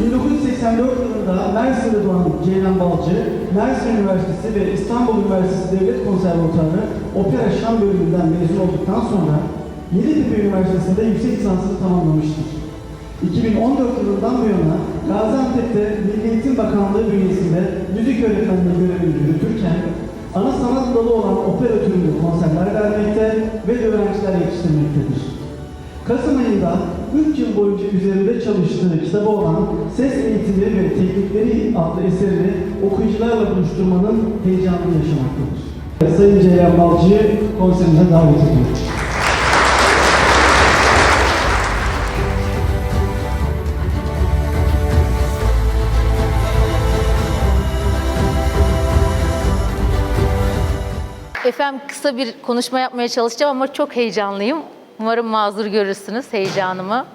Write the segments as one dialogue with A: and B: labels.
A: 1984 yılında Mersin'de doğan Ceylan Balcı, Mersin Üniversitesi ve İstanbul Üniversitesi Devlet Konservatuarı Opera Şan bölümünden mezun olduktan sonra Yeditepe Üniversitesi'nde yüksek lisansını tamamlamıştır. 2014 yılından bu yana Gaziantep'te Milli Eğitim Bakanlığı bünyesinde müzik öğretmenliği görevini yürütürken ana sanat dalı olan opera türünde konserler vermekte ve öğrenciler yetiştirmektedir. Kasım ayında 3 yıl boyunca üzerinde çalıştığı kitabı olan Ses Eğitimi ve Teknikleri adlı eserini okuyucularla buluşturmanın heyecanını yaşamaktadır. Sayın Ceylan Balcı'yı konserimize davet ediyorum.
B: Efendim kısa bir konuşma yapmaya çalışacağım ama çok heyecanlıyım. Umarım mazur görürsünüz heyecanımı.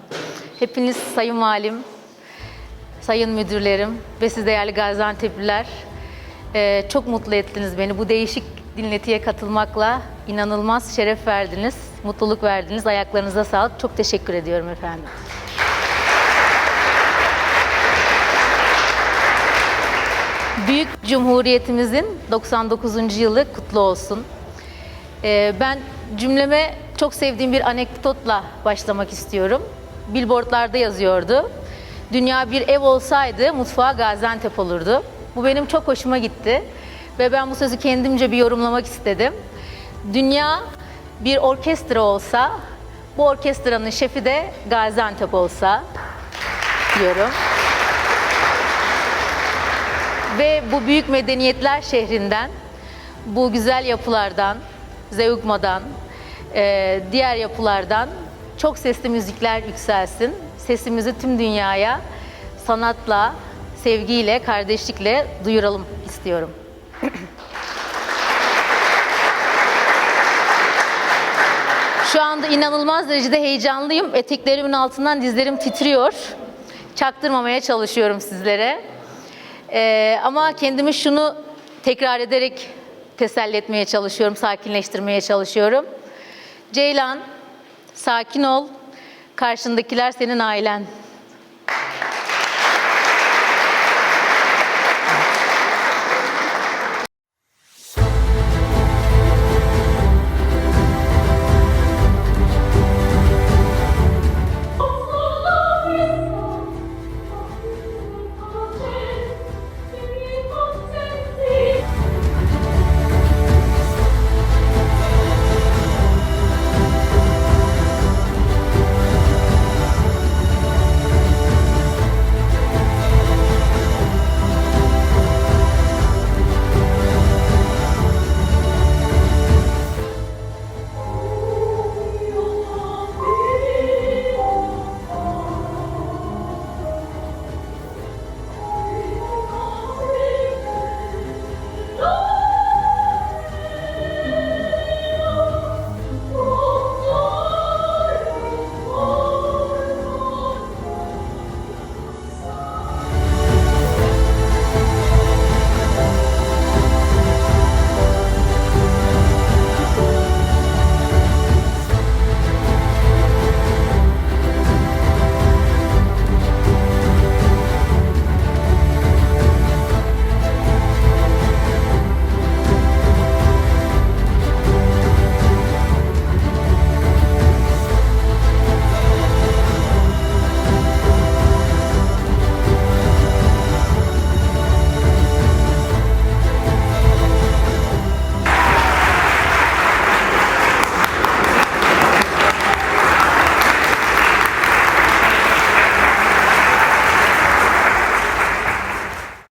B: Hepiniz sayın valim, sayın müdürlerim ve siz değerli Gaziantep'liler eee, çok mutlu ettiniz beni. Bu değişik dinletiye katılmakla inanılmaz şeref verdiniz, mutluluk verdiniz. Ayaklarınıza sağlık. Çok teşekkür ediyorum efendim. Büyük Cumhuriyetimizin 99. yılı kutlu olsun. Ee, ben cümleme çok sevdiğim bir anekdotla başlamak istiyorum. Billboardlarda yazıyordu. Dünya bir ev olsaydı mutfağı Gaziantep olurdu. Bu benim çok hoşuma gitti. Ve ben bu sözü kendimce bir yorumlamak istedim. Dünya bir orkestra olsa, bu orkestranın şefi de Gaziantep olsa diyorum. Ve bu büyük medeniyetler şehrinden, bu güzel yapılardan, Zeugma'dan, eee, diğer yapılardan çok sesli müzikler yükselsin. Sesimizi tüm dünyaya sanatla, sevgiyle, kardeşlikle duyuralım istiyorum. Şu anda inanılmaz derecede heyecanlıyım. Eteklerimin altından dizlerim titriyor. Çaktırmamaya çalışıyorum sizlere. Ee, ama kendimi şunu tekrar ederek teselli etmeye çalışıyorum, sakinleştirmeye çalışıyorum. Ceylan, sakin ol. Karşındakiler senin ailen.